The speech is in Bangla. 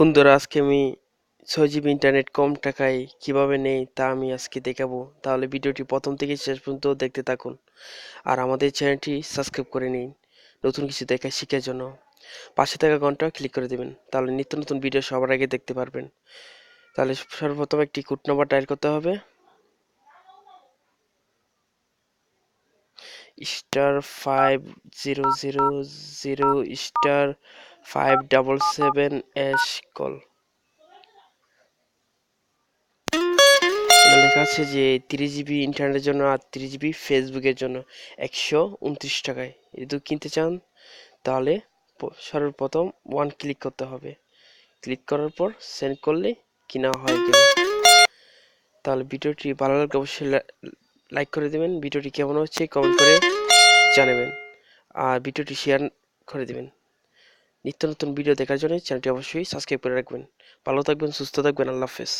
বন্ধুরা, আজকে আমি ছয় জিবি ইন্টারনেট কম টাকায় কীভাবে নেই তা আমি আজকে দেখাবো। তাহলে ভিডিওটি প্রথম থেকে শেষ পর্যন্ত দেখতে থাকুন। আর আমাদের চ্যানেলটি সাবস্ক্রাইব করে নিন, নতুন কিছু দেখা শেখার জন্য। পাশে থাকা ঘণ্টা ক্লিক করে দেবেন, তাহলে নিত্য নতুন ভিডিও সবার আগে দেখতে পারবেন। তাহলে সর্বপ্রথম একটি কুট নাম্বার ডায়াল করতে হবে। Star five zero zero zero star five double seven hash call লেখা আছে যে তিরিশ জিবি ইন্টারনেটের জন্য আর তিরিশ জিবি ফেসবুকের জন্য একশো উনত্রিশ টাকায়। যদি কিনতে চান, তাহলে সর্বপ্রথম ওয়ান ক্লিক করতে হবে। ক্লিক করার পর সেন্ড করলে কিনা হয় তাহলে ভিডিওটি ভালো লাগলে অবশ্যই লাইক করে দেবেন। ভিডিওটি কেমন হচ্ছে কমেন্ট করে জানাবেন। আর ভিডিওটি শেয়ার করে দেবেন। নিত্য নতুন ভিডিও দেখার জন্য চ্যানেলটি অবশ্যই সাবস্ক্রাইব করে রাখবেন। ভালো থাকবেন, সুস্থ থাকবেন, আল্লাহ হাফেজ।